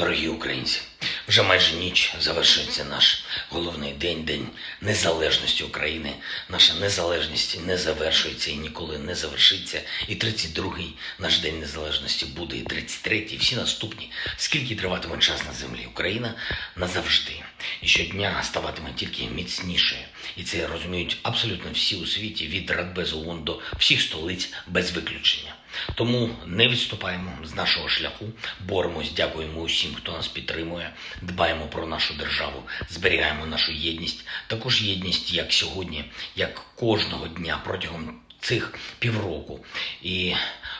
Дорогі українці, вже майже ніч завершується наш головний день, день незалежності України. Наша незалежність не завершується і ніколи не завершиться. І 32-й наш день незалежності буде, і 33-й, і всі наступні. Скільки триватиме час на землі? Україна назавжди. І щодня ставатиме тільки міцнішою. І це розуміють абсолютно всі у світі від Радбезу ООН до всіх столиць без виключення. Тому не відступаємо з нашого шляху, боремось, дякуємо усім, хто нас підтримує, дбаємо про нашу державу, зберігаємо нашу єдність, також єдність як сьогодні, як кожного дня протягом цих півроку. І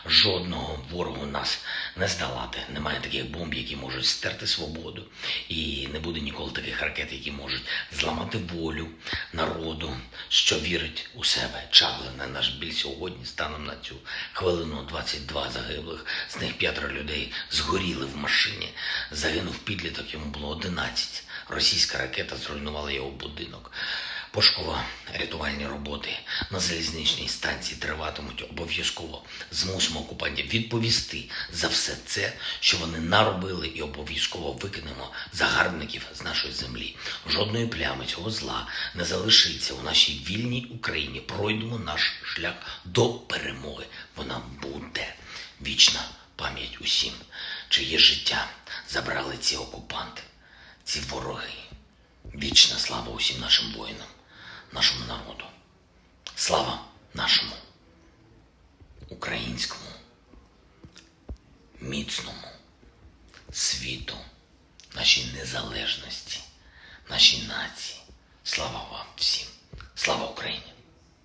жодного ворогу нас не здолати. Немає таких бомб, які можуть стерти свободу, і не буде ніколи таких ракет, які можуть зламати волю народу, що вірить у себе. Чавлене наш біль сьогодні, станом на цю хвилину 22 загиблих, з них п'ятеро людей згоріли в машині. Загинув підліток, йому було 11. Російська ракета зруйнувала його будинок. Пошуково-рятувальні роботи на залізничній станції триватимуть обов'язково. Змусимо окупантів відповісти за все це, що вони наробили, і обов'язково викинемо загарбників з нашої землі. Жодної плями цього зла не залишиться у нашій вільній Україні. Пройдемо наш шлях до перемоги. Вона буде вічна пам'ять усім, чиє життя забрали ці окупанти, ці вороги. Вічна слава усім нашим воїнам, нашому народу. Слава нашому українському, міцному світу, нашій незалежності, нашій нації. Слава